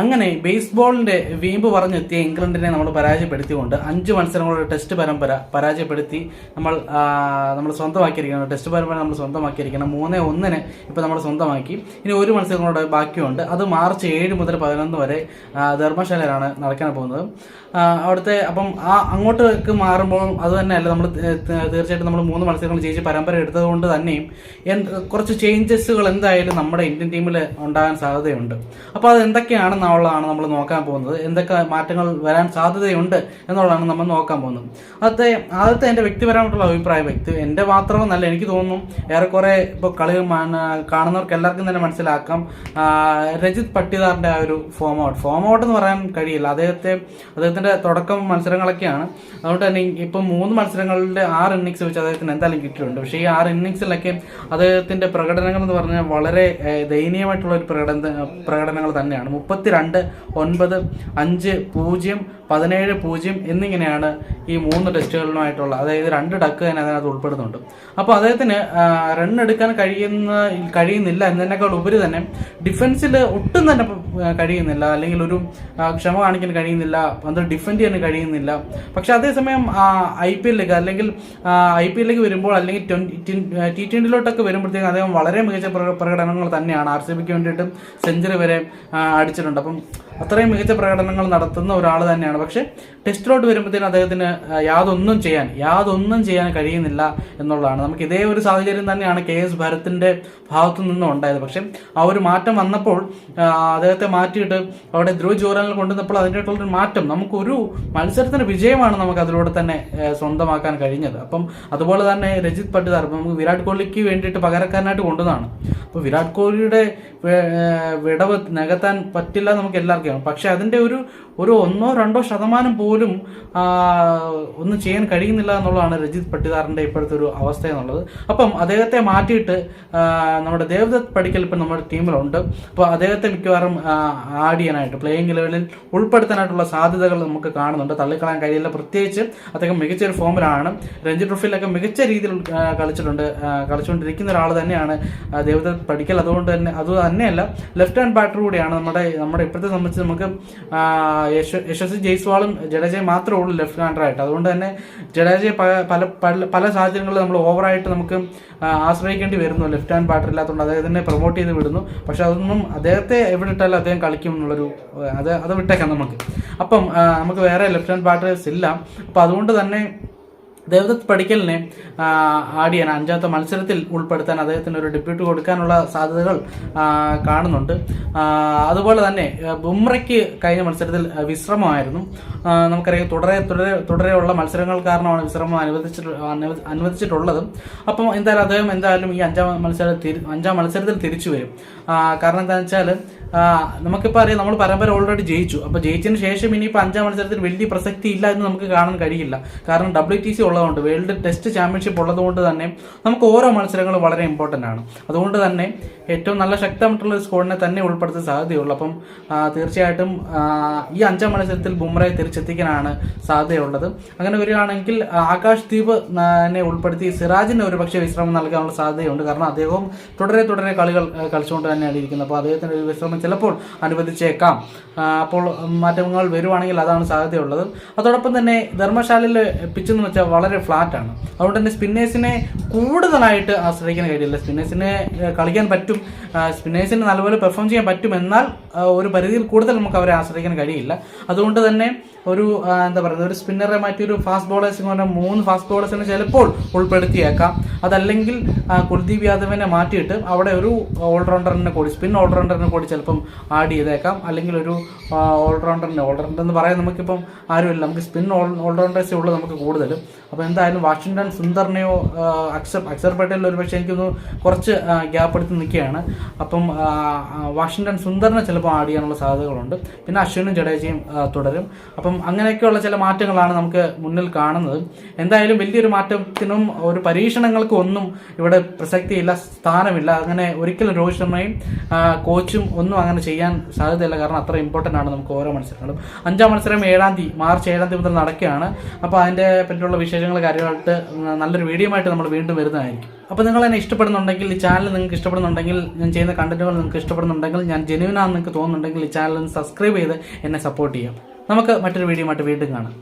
അങ്ങനെ ബേസ്ബോളിന്റെ വീമ്പ് പറഞ്ഞെത്തിയ ഇംഗ്ലണ്ടിനെ നമ്മൾ പരാജയപ്പെടുത്തിക്കൊണ്ട് അഞ്ച് മത്സരങ്ങളുടെ ടെസ്റ്റ് പരമ്പര പരാജയപ്പെടുത്തി നമ്മൾ നമ്മൾ സ്വന്തമാക്കിയിരിക്കണം. ടെസ്റ്റ് പരമ്പര നമ്മൾ സ്വന്തമാക്കിയിരിക്കണം. മൂന്ന് ഒന്നിന് ഇപ്പം നമ്മൾ സ്വന്തമാക്കി. ഇനി ഒരു മത്സരങ്ങളുടെ ബാക്കിയുണ്ട്. അത് മാർച്ച് ഏഴ് മുതൽ പതിനൊന്ന് വരെ ധർമ്മശാലയിലാണ് നടക്കാൻ പോകുന്നത്. അവിടുത്തെ അപ്പം ആ അങ്ങോട്ടേക്ക് മാറുമ്പോൾ അത് തന്നെയല്ല. നമ്മൾ തീർച്ചയായിട്ടും നമ്മൾ മൂന്ന് മത്സരങ്ങൾ ജയിച്ച് പരമ്പര എടുത്തത് കൊണ്ട് തന്നെയും കുറച്ച് ചേഞ്ചസുകൾ എന്തായാലും നമ്മുടെ ഇന്ത്യൻ ടീമിൽ ഉണ്ടാകാൻ സാധ്യതയുണ്ട്. അപ്പോൾ അത് എന്തൊക്കെയാണെന്നുള്ളതാണ് നമ്മൾ നോക്കാൻ പോകുന്നത്. എന്തൊക്കെ മാറ്റങ്ങൾ വരാൻ സാധ്യതയുണ്ട് എന്നുള്ളതാണ് നമ്മൾ നോക്കാൻ പോകുന്നത്. അതത്തെ ആദ്യത്തെ എന്റെ വ്യക്തിപരമായിട്ടുള്ള അഭിപ്രായം വ്യക്തി എന്റെ മാത്രമെന്നല്ല എനിക്ക് തോന്നുന്നു ഏറെക്കുറെ ഇപ്പോൾ കളി കാണുന്നവർക്ക് എല്ലാവർക്കും തന്നെ മനസ്സിലാക്കാം. രജിത് പട്ടിദാറിന്റെ ആ ഒരു ഫോം ഔട്ട്. ഫോം ഔട്ട് എന്ന് പറയാൻ കഴിയില്ല. അദ്ദേഹത്തെ അദ്ദേഹത്തിന്റെ തുടക്കം മത്സരങ്ങളൊക്കെയാണ്. അതുകൊണ്ട് തന്നെ ഇപ്പം മൂന്ന് മത്സരങ്ങളുടെ ആറ് ഇന്നിങ്സ് വെച്ച് അദ്ദേഹത്തിന് എന്തായാലും കിട്ടിയിട്ടുണ്ട്. പക്ഷേ ഈ ആറ് ഇന്നിങ്സിലൊക്കെ അദ്ദേഹത്തിന്റെ പ്രകടനങ്ങൾ എന്ന് പറഞ്ഞാൽ വളരെ ദയനീയമായിട്ടുള്ള ഒരു പ്രകടന പ്രകടനങ്ങൾ തന്നെയാണ്. മുപ്പത്തിരണ്ട് ഒൻപത് അഞ്ച് പൂജ്യം പതിനേഴ് പൂജ്യം എന്നിങ്ങനെയാണ് ഈ മൂന്ന് ടെസ്റ്റുകളിലുമായിട്ടുള്ള അതായത് രണ്ട് ഡക്ക് തന്നെ അതിനകത്ത് ഉൾപ്പെടുന്നുണ്ട്. അപ്പോൾ അദ്ദേഹത്തിന് റൺ എടുക്കാൻ കഴിയുന്ന കഴിയുന്നില്ല എന്നതിനേക്കാൾ ഉപരി തന്നെ ഡിഫൻസിൽ ഒട്ടും തന്നെ കഴിയുന്നില്ല അല്ലെങ്കിൽ ഒരു ക്ഷമ കാണിക്കാൻ കഴിയുന്നില്ല അത് ഡിഫെൻഡ് ചെയ്യാൻ കഴിയുന്നില്ല. പക്ഷെ അതേസമയം ഐ പി എല്ലിലേക്ക് അല്ലെങ്കിൽ ഐ പി എല്ലിലേക്ക് വരുമ്പോൾ അല്ലെങ്കിൽ ടി ട്വന്റിയിലോട്ടൊക്കെ വരുമ്പോഴത്തേക്കും അദ്ദേഹം വളരെ മികച്ച പ്ര- പ്രകടനങ്ങൾ തന്നെയാണ്. ആർ സി ബിക്ക് വേണ്ടിയിട്ടും സെഞ്ചുറി വരെ ആ, അടിച്ചിട്ടുണ്ട് അപ്പം അത്രയും മികച്ച പ്രകടനങ്ങൾ നടത്തുന്ന ഒരാൾ തന്നെയാണ്. പക്ഷെ ടെസ്റ്റിലോട്ട് വരുമ്പോഴത്തേനും അദ്ദേഹത്തിന് യാതൊന്നും ചെയ്യാൻ യാതൊന്നും ചെയ്യാൻ കഴിയുന്നില്ല എന്നുള്ളതാണ്. നമുക്ക് ഇതേ ഒരു സാഹചര്യം തന്നെയാണ് കെ എസ് ഭരത്തിന്റെ ഭാഗത്തു നിന്നും ഉണ്ടായത്. പക്ഷെ ആ ഒരു മാറ്റം വന്നപ്പോൾ അദ്ദേഹത്തെ മാറ്റിയിട്ട് അവിടെ ധ്രുവ ജോറാനിൽ കൊണ്ടുവന്നപ്പോൾ അതിന്റെയായിട്ടുള്ളൊരു മാറ്റം നമുക്കൊരു മത്സരത്തിന് വിജയമാണ് നമുക്ക് അതിലൂടെ തന്നെ സ്വന്തമാക്കാൻ കഴിഞ്ഞത്. അപ്പം അതുപോലെ തന്നെ രജിത് പട്ടിദാർ നമുക്ക് വിരാട് കോഹ്ലിക്ക് വേണ്ടിയിട്ട് പകരക്കാരനായിട്ട് കൊണ്ടുവന്നതാണ്. അപ്പോൾ വിരാട് കോഹ്ലിയുടെ വിടവ് നികത്താൻ പറ്റില്ല നമുക്ക് എല്ലാവർക്കും പക്ഷെ അതിന്റെ ഒരു ഒരു ഒന്നോ രണ്ടോ ശതമാനം പോലും ഒന്നും ചെയ്യാൻ കഴിയുന്നില്ല എന്നുള്ളതാണ് രജിത് പട്ടിദാറിന്റെ ഇപ്പോഴത്തെ ഒരു അവസ്ഥ എന്നുള്ളത്. അപ്പം അദ്ദേഹത്തെ മാറ്റിയിട്ട് നമ്മുടെ ദേവദത്ത് പടിക്കൽ ഇപ്പം നമ്മുടെ ടീമിലുണ്ട്. അപ്പോൾ അദ്ദേഹത്തെ മിക്കവാറും ആഡ് ചെയ്യാനായിട്ട് പ്ലേയിങ് ലെവലിൽ ഉൾപ്പെടുത്താനായിട്ടുള്ള സാധ്യതകൾ നമുക്ക് കാണുന്നുണ്ട്. തള്ളിക്കളയാൻ കഴിയില്ല. പ്രത്യേകിച്ച് അദ്ദേഹം മികച്ച ഒരു ഫോമിലാണ്. രഞ്ജി ട്രോഫിയിലൊക്കെ മികച്ച രീതിയിൽ കളിച്ചിട്ടുണ്ട്. കളിച്ചുകൊണ്ടിരിക്കുന്ന ഒരാൾ തന്നെയാണ് ദേവദത്ത് പടിക്കൽ അതുകൊണ്ട് തന്നെ അത് തന്നെയല്ല ലെഫ്റ്റ് ഹാൻഡ് ബാറ്റർ കൂടിയാണ് നമ്മുടെ നമ്മുടെ ഇപ്പോഴത്തെ സംബന്ധിച്ച് നമുക്ക് ആ, യശ- യശസ്വി ജയ്സ്വാളും ജഡേജയും മാത്രമേ ഉള്ളൂ ലെഫ്റ്റ് ഹാൻഡറായിട്ട് അതുകൊണ്ട് തന്നെ ജഡേജയെ പല പല പല സാഹചര്യങ്ങളിൽ നമ്മൾ ഓവറായിട്ട് നമുക്ക് ആശ്രയിക്കേണ്ടി വരുന്നു. ലെഫ്റ്റ് ഹാൻഡ് ബാറ്റർ ഇല്ലാത്തതുകൊണ്ട് അദ്ദേഹത്തിനെ പ്രൊമോട്ട് ചെയ്ത് വിടുന്നു. പക്ഷെ അതൊന്നും അദ്ദേഹത്തെ എവിടെ ഇട്ടാലും അദ്ദേഹം കളിക്കും എന്നുള്ളൊരു അത് അത് വിട്ടേക്കാം നമുക്ക്. അപ്പം നമുക്ക് വേറെ ലെഫ്റ്റ് ഹാൻഡ് ബാറ്റേഴ്സ് ഇല്ല. അപ്പം അതുകൊണ്ട് തന്നെ ദേവദത്ത് പടിക്കലിനെ ആ, ആഡ് ചെയ്യാൻ അഞ്ചാമത്തെ മത്സരത്തിൽ ഉൾപ്പെടുത്താൻ അദ്ദേഹത്തിന് ഒരു ഡെപ്യൂട്ട് കൊടുക്കാനുള്ള സാധ്യതകൾ കാണുന്നുണ്ട്. അതുപോലെ തന്നെ ബുംറയ്ക്ക് കഴിഞ്ഞ മത്സരത്തിൽ വിശ്രമമായിരുന്നു. നമുക്കറിയാം തുടരെ തുടരെ തുടരെയുള്ള മത്സരങ്ങൾ കാരണമാണ് വിശ്രമം അനുവദിച്ചിട്ട് അനുവദിച്ചിട്ടുള്ളതും. അപ്പം എന്തായാലും അദ്ദേഹം എന്തായാലും ഈ അഞ്ചാം മത്സര അഞ്ചാം മത്സരത്തിൽ തിരിച്ചു വരും. കാരണം എന്താണെന്ന് വെച്ചാൽ നമുക്കിപ്പോൾ അറിയാം നമ്മൾ പരമ്പര ഓൾറെഡി ജയിച്ചു. അപ്പോൾ ജയിച്ചതിന് ശേഷം ഇനിയിപ്പോൾ അഞ്ചാം മത്സരത്തിൽ വലിയ പ്രസക്തി ഇല്ല എന്ന് നമുക്ക് കാണാൻ കഴിയില്ല. കാരണം ഡബ്ല്യു ടി സി ഉള്ളതുകൊണ്ട് വേൾഡ് ടെസ്റ്റ് ചാമ്പ്യൻഷിപ്പ് ഉള്ളതുകൊണ്ട് തന്നെ നമുക്ക് ഓരോ മത്സരങ്ങളും വളരെ ഇമ്പോർട്ടന്റ് ആണ്. അതുകൊണ്ട് തന്നെ ഏറ്റവും നല്ല ശക്തമായിട്ടുള്ള ഒരു സ്കോഡിനെ തന്നെ ഉൾപ്പെടുത്താൻ സാധ്യതയുള്ളൂ. അപ്പം തീർച്ചയായിട്ടും ഈ അഞ്ചാം മത്സരത്തിൽ ബുംറയെ തിരിച്ചെത്തിക്കാനാണ് സാധ്യതയുള്ളത്. അങ്ങനെ വരികയാണെങ്കിൽ ആകാശ് ദീപ് ഉൾപ്പെടുത്തി സിറാജിന് ഒരു പക്ഷേ വിശ്രമം നൽകാനുള്ള സാധ്യതയുണ്ട്. കാരണം അദ്ദേഹവും തുടരെ തുടരെ കളികൾ കളിച്ചുകൊണ്ട് തന്നെയാണ് ഇരിക്കുന്നത്. അപ്പോൾ അദ്ദേഹത്തിന് ഒരു വിശ്രമം ചിലപ്പോൾ അനുവദിച്ചേക്കാം. അപ്പോൾ മാറ്റങ്ങൾ വരുവാണെങ്കിൽ അതാണ് സാധ്യതയുള്ളത്. അതോടൊപ്പം തന്നെ ധർമ്മശാലയിൽ പിച്ചെന്ന് വെച്ചാൽ വളരെ ഫ്ലാറ്റ് ആണ്. അതുകൊണ്ട് തന്നെ സ്പിന്നേഴ്സിനെ കൂടുതലായിട്ട് ആശ്രയിക്കാൻ കഴിയില്ല. സ്പിന്നേഴ്സിനെ കളിക്കാൻ പറ്റും. സ്പിന്നേഴ്സിനെ നല്ലപോലെ പെർഫോം ചെയ്യാൻ പറ്റും എന്നാൽ ഒരു പരിധിയിൽ കൂടുതൽ നമുക്ക് അവരെ ആശ്രയിക്കാൻ കഴിയില്ല. അതുകൊണ്ട് തന്നെ ഒരു എന്താ പറയുക ഒരു സ്പിന്നറെ മാറ്റി ഒരു ഫാസ്റ്റ് ബോളേഴ്സ് എന്ന് പറഞ്ഞാൽ മൂന്ന് ഫാസ്റ്റ് ബോളേഴ്സിനെ ചിലപ്പോൾ ഉൾപ്പെടുത്തിയേക്കാം. അതല്ലെങ്കിൽ കുൽദീപ് യാദവിനെ മാറ്റിയിട്ട് അവിടെ ഒരു ഓൾറൗണ്ടറിനെ കൂടി സ്പിൻ ഓൾറൗണ്ടറിനെ കൂടി ചിലപ്പം ആഡ് ചെയ്തേക്കാം. അല്ലെങ്കിൽ ഒരു ഓൾറൗണ്ടറിനെ ഓൾറൗണ്ടർ എന്ന് പറയാൻ നമുക്കിപ്പം ആരുമില്ല. നമുക്ക് സ്പിൻ ഓൾ ഓൾറൗണ്ടേഴ്സേ ഉള്ളൂ നമുക്ക് കൂടുതലും. അപ്പോൾ എന്തായാലും വാഷിങ്ടൺ സുന്ദറിനെയോ അക്സർ അക്സർ പട്ടേലിൽ ഒരു പക്ഷേ എനിക്കൊന്ന് കുറച്ച് ഗ്യാപ്പ് എടുത്ത് നിൽക്കുകയാണ്. അപ്പം വാഷിങ്ടൺ സുന്ദറിനെ ചിലപ്പോൾ ആഡ് ചെയ്യാനുള്ള സാധ്യതകളുണ്ട്. പിന്നെ അശ്വിനും ജഡേജയും തുടരും. അപ്പം അങ്ങനെയൊക്കെയുള്ള ചില മാറ്റങ്ങളാണ് നമുക്ക് മുന്നിൽ കാണുന്നത്. എന്തായാലും വലിയൊരു മാറ്റത്തിനും ഒരു പരീക്ഷണങ്ങൾക്കും ഒന്നും ഇവിടെ പ്രസക്തിയില്ല സ്ഥാനമില്ല. അങ്ങനെ ഒരിക്കലും രോഹിത് ശർമ്മയും കോച്ചും ഒന്നും അങ്ങനെ ചെയ്യാൻ സാധ്യതയില്ല. കാരണം അത്ര ഇമ്പോർട്ടന്റ് ആണ് നമുക്ക് ഓരോ മത്സരങ്ങളും. അഞ്ചാം മത്സരം ഏഴാം തീയതി മാർച്ച് ഏഴാം തീയതി മുതൽ നടക്കുകയാണ്. അപ്പോൾ അതിന്റെ പറ്റിയുള്ള വിശേഷങ്ങൾ കാര്യമായിട്ട് നല്ലൊരു വീഡിയോ ആയിട്ട് നമ്മൾ വീണ്ടും വരുന്നതായിരിക്കും. അപ്പോൾ നിങ്ങൾ എന്നെ ഇഷ്ടപ്പെടുന്നുണ്ടെങ്കിൽ ഈ ചാനൽ നിങ്ങൾക്ക് ഇഷ്ടപ്പെടുന്നുണ്ടെങ്കിൽ ഞാൻ ചെയ്യുന്ന കണ്ടന്റുകൾ നിങ്ങൾക്ക് ഇഷ്ടപ്പെടുന്നുണ്ടെങ്കിൽ ഞാൻ ജെനുവിനാണെന്ന് നിങ്ങൾക്ക് തോന്നുന്നുണ്ടെങ്കിൽ ഈ ചാനൽ സബ്സ്ക്രൈബ് ചെയ്ത് എന്നെ സപ്പോർട്ട് ചെയ്യാം നമുക്ക് മറ്റൊരു വീഡിയോ വീണ്ടും കാണാം.